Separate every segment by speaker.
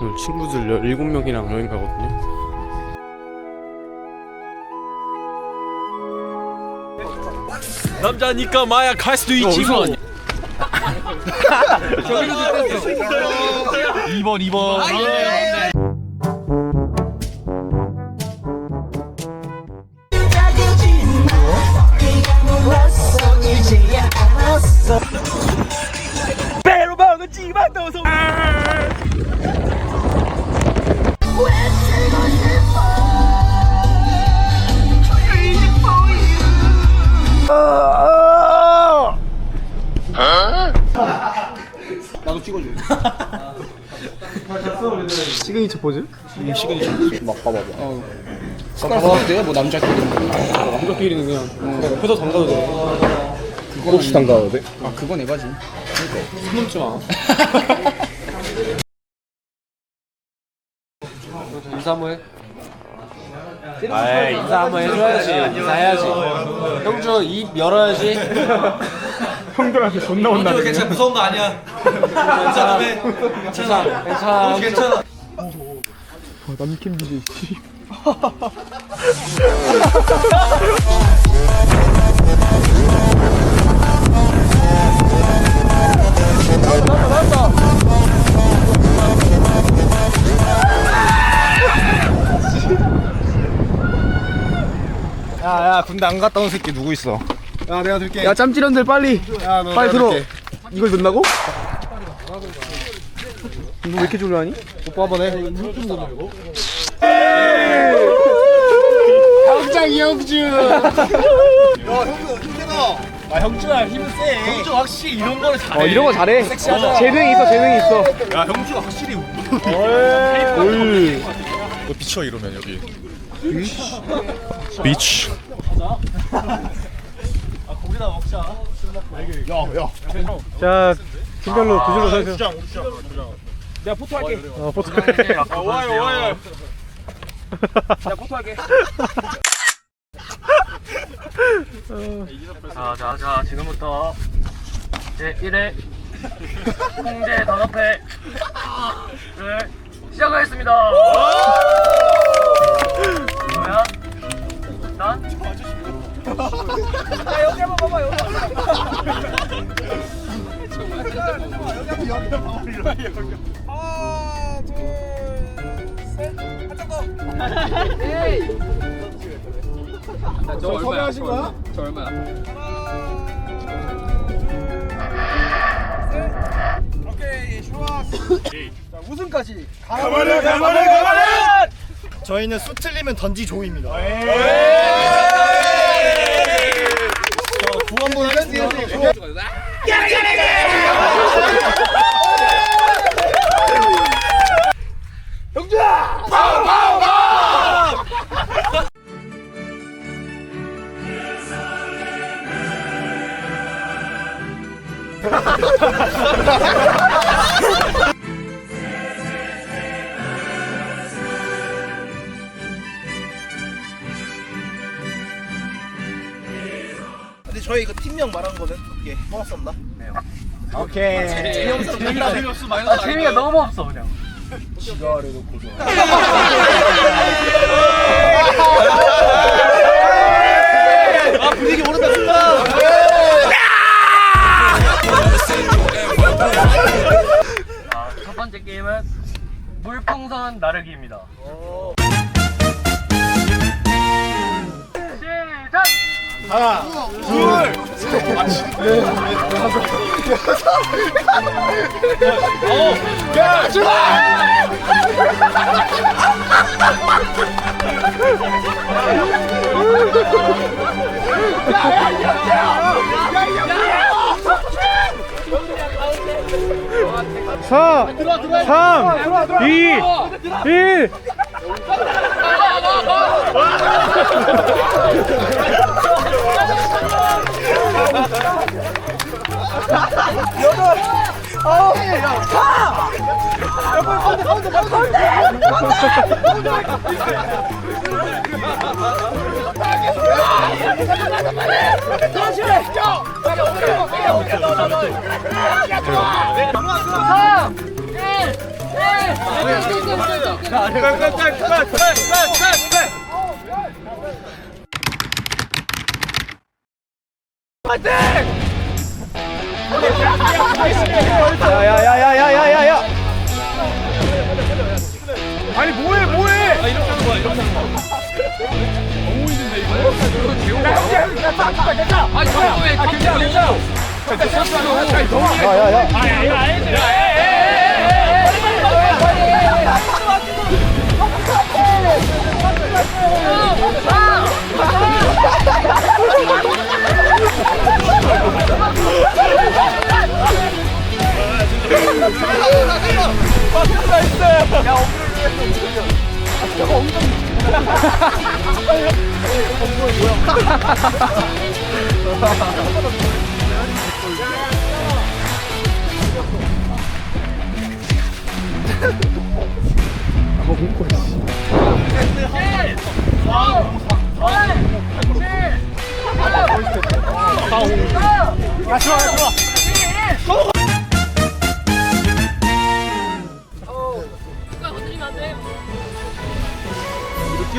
Speaker 1: 오늘 친구들 17명이랑 여행 가거든요.
Speaker 2: 남자니까 마약 할 수도 있지 뭐. 2번 2번
Speaker 1: 시그니처 포즈? 막 봐봐봐. 어. 봐봐. 내가 뭐 남자끼리. 남자끼리는 그냥 그냥 옆에서 담가도 돼. 혹시 담가도 돼? 아 그건 에바지. 손 넘지 마. 인사 한번 해. 아 인사
Speaker 3: 한번 해줘야지.
Speaker 4: 인사해야지.
Speaker 3: 형주 입 열어야지.
Speaker 1: 형들한테 존나 혼나네. 괜찮아 무서운
Speaker 2: 거 아니야 괜찮아 괜찮아.
Speaker 4: 괜찮아.
Speaker 2: 괜찮아
Speaker 1: 남캠 BJ. 씨.
Speaker 3: 야야 군대 안 갔다 온 새끼 누구 있어? 야 내가 들게. 야
Speaker 1: 짬찌런들 빨리.
Speaker 3: 야 너 빨리 들어.
Speaker 1: 이걸 넣는다고? 너왜 이렇게 졸려하니? 뽀뽀 한번 해. 형장 영주.
Speaker 3: 아 형주야 힘은 세. 형주
Speaker 2: 확실히 이런 거를
Speaker 1: 잘해. 어 이런 거 잘해.
Speaker 3: 재능이
Speaker 1: 있어 재능이 있어. 야 형주가 확실히. 올.
Speaker 2: 너 비쳐 이러면 여기 비치 자
Speaker 4: 팀별로
Speaker 2: 두 줄로 서세요.
Speaker 1: 내가 포토할게. 어
Speaker 5: 포토할게. 와요 와요. 자, 자, 자, 지금부터 제 1회 홍제 단합회를 시작하겠습니다. 그러면 일단 야, 여기 한번 봐봐, 여기. 하나, 둘, 셋, 한장 더. 에이. 저 섭외하신
Speaker 1: 거야? 저 얼마야? 우승까지. 가만해 가만해 가만해. 저희는 수 틀리면 던지 조입니다.
Speaker 2: 구한번 하겠습니다.
Speaker 6: 근데 저희
Speaker 7: 그
Speaker 6: 팀명 말한 거는 예, 고맙습니다.
Speaker 3: 오케이.
Speaker 5: 아, 재미가 너무 없어, 그냥. 아 분위기
Speaker 6: 오른다
Speaker 4: 좋다.
Speaker 5: 자, 첫 번째 게임은 물풍선 나르기입니다. 시작! 일.
Speaker 7: 삼, 일,
Speaker 2: 야야야야야야
Speaker 5: 야.
Speaker 1: 야야야.
Speaker 5: 아 이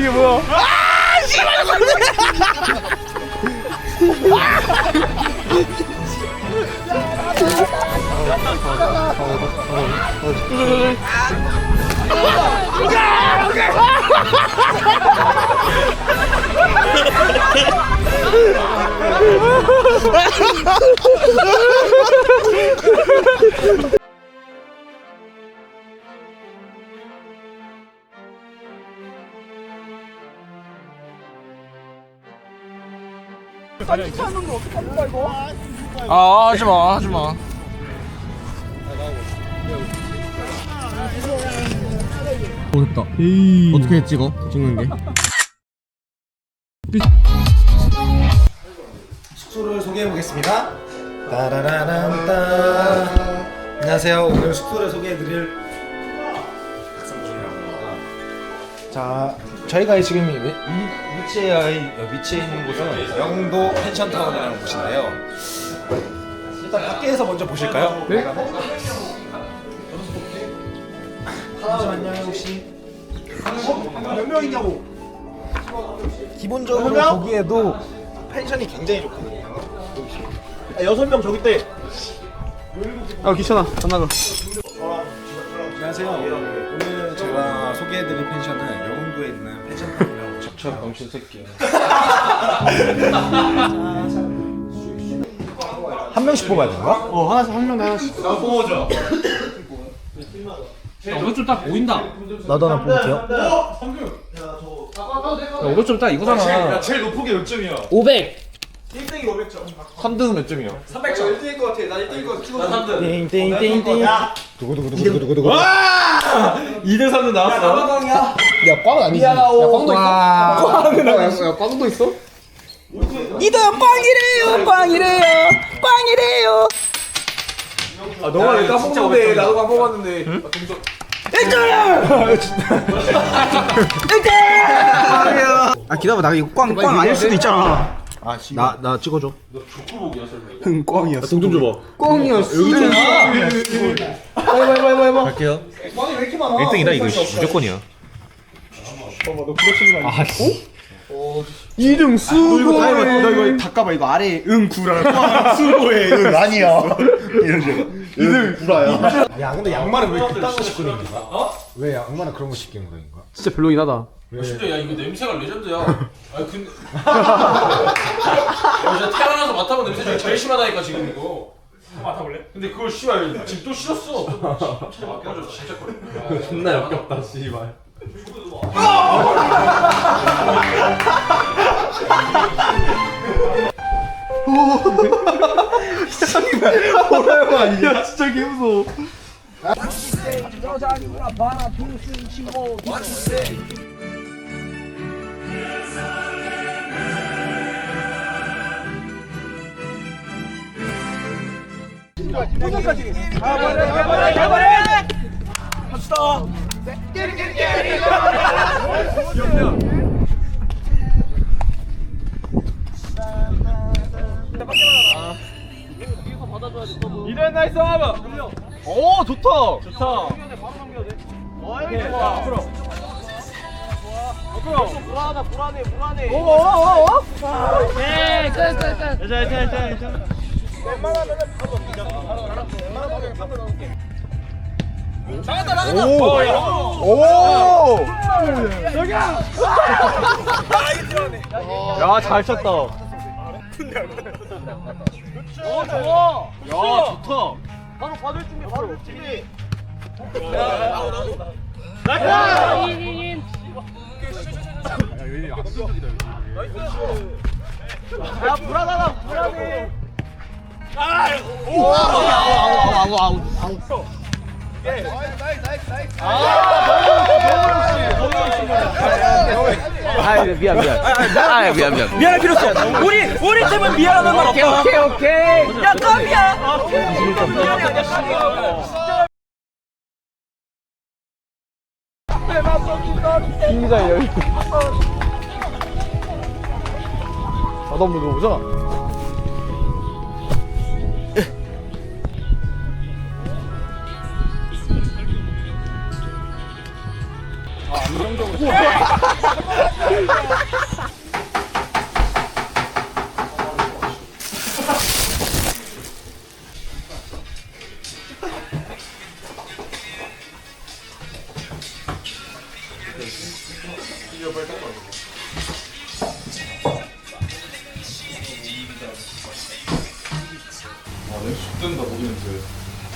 Speaker 1: 게 뭐야? 아 하지마 하지마 어떻게 찍어? 찍는 게?
Speaker 3: 숙소를 소개해 보겠습니다. 따라라란따. 안녕하세요. 오늘 숙소를 소개해 드릴 박상준이라고 합니다. 자, 저희가 지금 이 위- 이 위치에 위치해 있는 곳은 영도 펜션타운이라는 곳인데요. 일단 밖에서 먼저 보실까요? 네. 잠시만요, 혹시
Speaker 2: 몇
Speaker 3: 명이냐고? 기본적으로 보기에도 펜션이 굉장히 좋거든요.
Speaker 6: 아, 여섯 명 저기 때.
Speaker 1: 아 귀찮아 안 나가
Speaker 3: 안녕하세요.
Speaker 7: 오늘
Speaker 3: 제가 소개해드릴 펜션은 영흥도에 있는 펜션타운이라고 곳이죠. 저 병신
Speaker 1: 새끼.
Speaker 6: 한
Speaker 2: 명씩 뽑아야 되는 거야?
Speaker 6: 어
Speaker 3: 하나씩 한 명당 하나씩
Speaker 2: 이거 좀딱 보인다.
Speaker 3: 나도 하나 뽑을게요.
Speaker 5: 이거 좀딱
Speaker 2: 이거잖아. 제일 높은 게
Speaker 5: 몇 점이야? 500.
Speaker 2: 3등은 몇 점이야?
Speaker 3: 띵띵띵띵. 두구두구두구두구두구.
Speaker 2: 2등 3등 나왔어
Speaker 1: 야, 꽝은 아니지. 야, 꽝도 있어. 꽝은 아니지. 야, 꽝도 있어? 이건 빵이래요, 빵이래요, 빵이래요. 아 너가 왜 까먹는데 나도 까먹었는데 아, 기다려봐. 나 이거 꽝, 꽝 아닐 수도 있잖아.
Speaker 3: 아, 나, 나 찍어줘.
Speaker 2: 너 조크복이었어. 응,
Speaker 1: 꽝이었어. 동좀 줘봐 꽝이었어. 해봐, 해봐, 해봐, 해봐. 갈게요.
Speaker 3: 꽝이 왜 이렇게 많아? 1등이다 이거
Speaker 1: 무조건이야 2등 수고. 너 이거, 너 이거 닦아봐. 이거
Speaker 6: 아래
Speaker 1: 응 구라.
Speaker 7: 수고해 응 아니야. 이런 식으로. 2등 구라야.
Speaker 3: 야 근데 양말은 왜 그딴 거 신고 다니는 거야? 어? 왜 양말은 그런 거 다니는 거야?
Speaker 1: 진짜 별로긴 하다
Speaker 3: 진짜 야
Speaker 2: 이거 냄새가 레전드야. 아니 근데 야, 진짜 태어나서 맡아본 냄새 중에 제일 심하다니까 지금 이거. 맡아볼래? 근데 그걸 씨발 지금 또 싫었어. 진짜 맡겨줘 진짜 거려 존나 역겹다, 씨발.
Speaker 1: 야 도전까지 가버려 가버려 가버려 갑시다 깨리깨리깨리 가버려
Speaker 4: 이런 나이스 하브 오 좋다. 좋다. 바로 넘겨야 돼 어, 형이 좋아 앞으로. 잘 쳤다
Speaker 1: 미안할 필요 없어. 우리 우리 팀은 미안하는 말 오케이 오케이 오케이. 야 깜이야. 미안해 아저씨. 김기자 여기 아 너무 누구죠?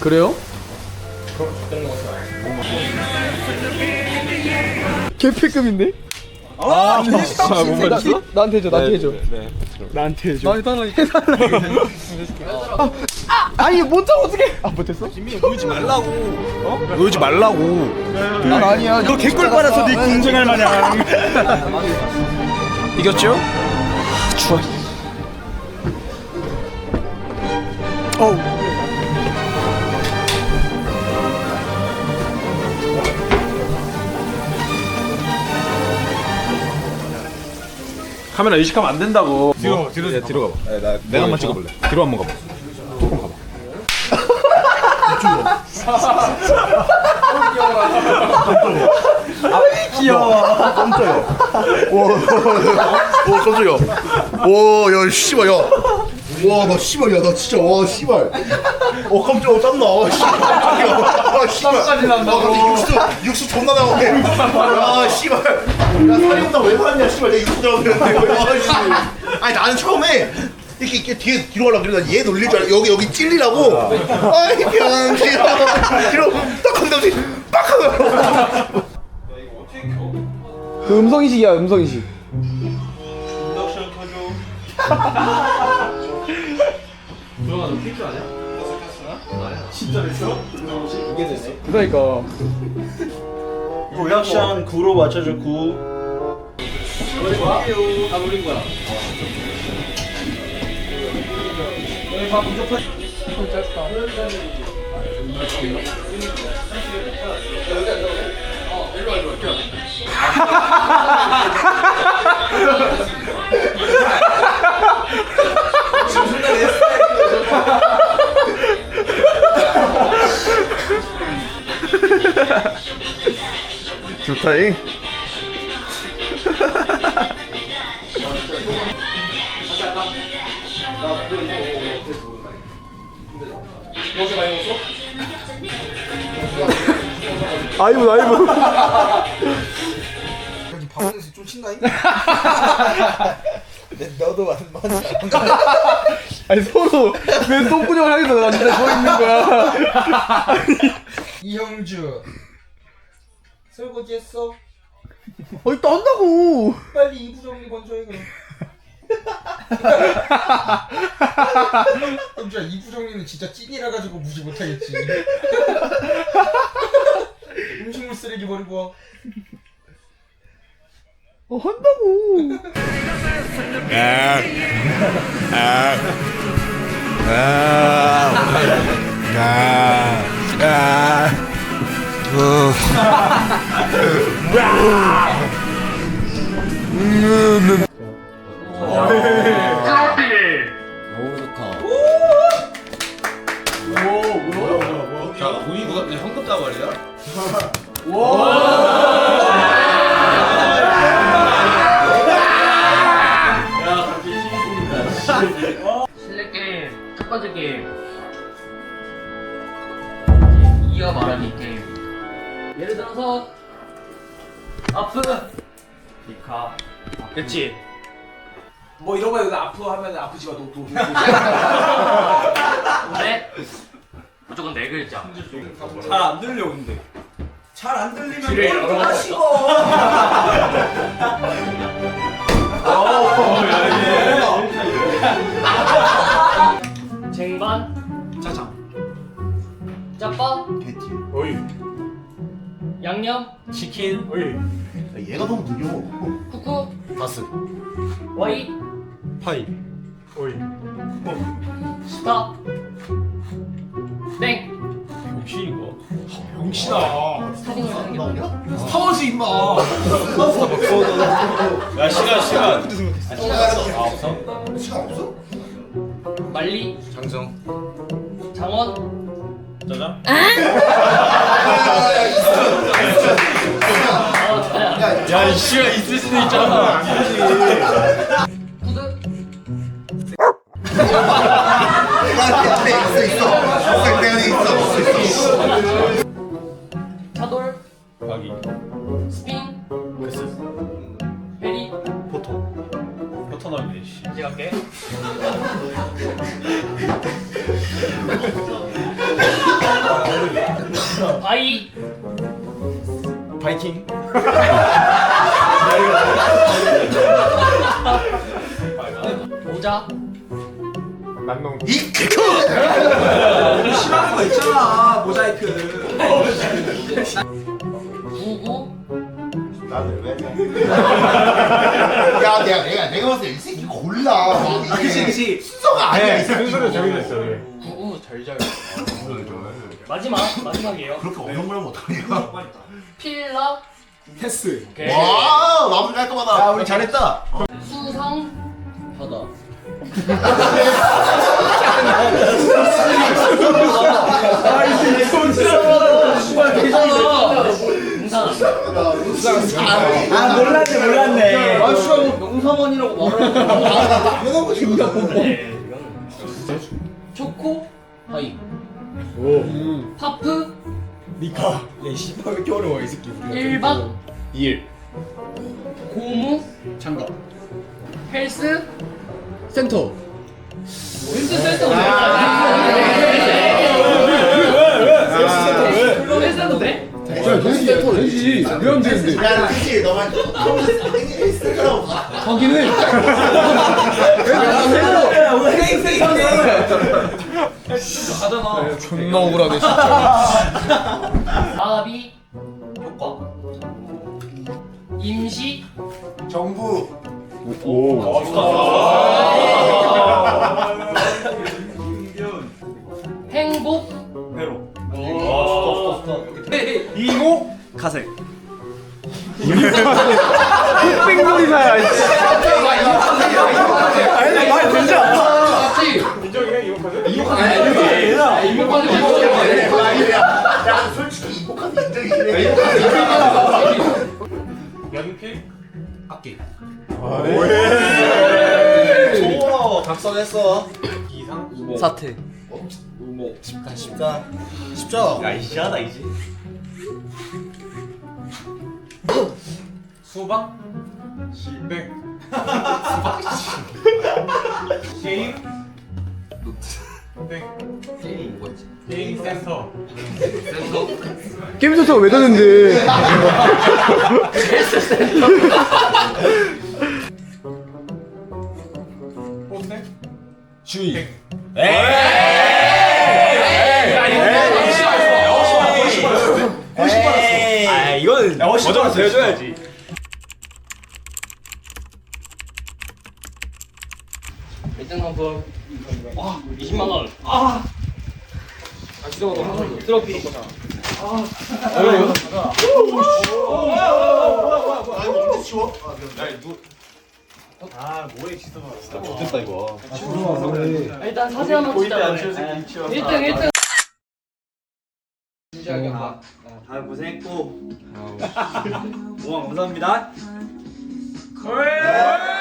Speaker 1: 그래요? 개패급인데?
Speaker 2: 아, 진짜 못
Speaker 1: 맞았어? 나한테 해줘, 나한테 해줘. 나한테 해줘. 나한테 달라니까. 해달라니까.
Speaker 5: 아,
Speaker 1: 아니 못하면 어떡해? 아 못했어?
Speaker 2: 보이지 말라고. 어?
Speaker 3: 보이지 말라고.
Speaker 1: 난 아니야. 너 개꿀 빨아서 네 궁정할 마냥. 이겼죠? 추워. 어우.
Speaker 2: 카메라 의식하면 안 된다고. 뒤로 뒤로 네, 뒤로
Speaker 3: 가봐. 나
Speaker 2: 내가 한번 찍어볼래. 뒤로 한번 가봐. 조금 가봐.
Speaker 7: 오 깜짝이야 와 야 씨발 야 와 나 씨발 야 나 진짜 와 씨발. 어 깜짝 어 땀나. 아, 씨발. 아 씨발. 땀까지 난다 아 근데 육수 육수 존나 나오네. 야 씨발. 야 살이 온다. 왜 봤냐 씨발. 내 육수 나오는데. 아씨 아니 나는 처음에 이렇게, 이렇게 뒤에 뒤로 가려고 그러다 얘 놀릴 줄 알아 여기 여기 찔리라고. 아이 병신아 이러고 딱 한다더니 빡 하고.
Speaker 1: 그 음성 인식이야, 음성 인식. 그러니까.
Speaker 4: 리액션
Speaker 7: 9로 맞춰줘 9
Speaker 3: 좋다잉.
Speaker 1: 친다잉? 너도 맞 맞. 아니 서로 왜 똥구녕을 하겠어 나? 진짜 서 있는 거야. 이형주 설거지 했어? 어 이따 한다고 빨리 이부 정리 먼저 해 그럼. 형주야 이부 정리는 진짜 찐이라 가지고 무시 못하겠지. 음식물 쓰레기 버리고 와. 어 한다고
Speaker 3: 너무 좋다.
Speaker 2: 자,
Speaker 5: 게임 이어 말하기 들어서 아프 디카 그렇지. 뭐 이런 거 아프
Speaker 6: 하면 아프지만 너 또.
Speaker 5: 근데 무조건 네 글자
Speaker 2: 잘안 들려 근데. 잘 안
Speaker 5: 들리면 뭘 열어. 하시고.
Speaker 2: 쟁반
Speaker 5: 양념 치킨.
Speaker 2: 어이.
Speaker 7: 얘가 너무 느려.
Speaker 5: 쿠쿠
Speaker 3: 바스.
Speaker 5: 와이
Speaker 3: 파이.
Speaker 2: 어이.
Speaker 5: 스타 땡
Speaker 2: 병신인가?
Speaker 3: 병신아.
Speaker 7: 스타딩을 하는 게 뭐야?
Speaker 2: 스타워즈 임마.
Speaker 7: 야, 시간, 시간. 아
Speaker 2: 없어?
Speaker 7: 시간 없어?
Speaker 5: 말리
Speaker 3: 장정.
Speaker 5: 장원 어 저야 야,
Speaker 7: 이 시간
Speaker 2: 있을 수도 있잖아.
Speaker 5: 구두
Speaker 7: 내 있어 있어.
Speaker 3: 이
Speaker 7: 싫어하는 거 있잖아.
Speaker 6: 모자이크.
Speaker 5: 구구
Speaker 7: 나는 왜? 야 내가 내가 내가 봤을 때 이 새끼 골라. 그치 그치. 순서가 아니야 이 새끼.
Speaker 2: 구구
Speaker 5: 잘잘 마지막 마지막이에요
Speaker 7: 그렇게 어려운 걸 못하냐?
Speaker 5: 필라 패스. 오케이 와
Speaker 7: 마무리 깔끔하다. 야 우리 잘했다.
Speaker 5: 수상 바다 응산
Speaker 7: 아 몰랐네 몰랐네
Speaker 6: 아
Speaker 3: 씨발 명사원이라고 말하는.
Speaker 5: 네 이거는 초코 하이 파프 니카. 야
Speaker 1: 씨발 왜 이렇게 어려워 이 새끼.
Speaker 5: 우리가. 1박
Speaker 1: 2일.
Speaker 5: 고무 장갑. 헬스
Speaker 1: 센터.
Speaker 5: 헬스 센터 헬스도 돼?
Speaker 3: 야 센터 되지. 위험
Speaker 1: 되는데.
Speaker 7: 야 그치 너만 스티커라고 가. 거기는.
Speaker 2: 하잖아. 존나 억울하네 진짜.
Speaker 5: 아비 효과 임시
Speaker 3: 정부.
Speaker 5: 행복.
Speaker 3: 이모. 가색 작성했어.
Speaker 2: 이상
Speaker 1: 우매. 사태. 어? 우매. 십간
Speaker 3: 십간. 십자. 야
Speaker 6: 이지하다 이지.
Speaker 2: 수박. 실백. 수박. 게임. 게임이 뭐였지? 게임 센터.
Speaker 1: 게임 센터 왜 되는데?
Speaker 5: 센터.
Speaker 2: 주의.
Speaker 6: 아 이건
Speaker 2: 어쩌면 보여줘야지.
Speaker 5: 일등 한번 와 20만 원. 아. 아 진짜 너무 한 트로피. 아.
Speaker 2: 뭐야 이거?
Speaker 7: 뭐야
Speaker 2: 뭐야 뭐야
Speaker 7: 뭐야. 아 이거 언제 치워? 아 미안. 야 이거 아 뭐해 지성아
Speaker 2: 아, 좋겠다 이거.
Speaker 3: 지성아 그래
Speaker 5: 일단 사진 한번 보이지 찍자. 않죠 그래. 새끼 1등 1등. 아. 진지하게 봐. 다
Speaker 4: 아, 고생했고 모아 감사합니다 아.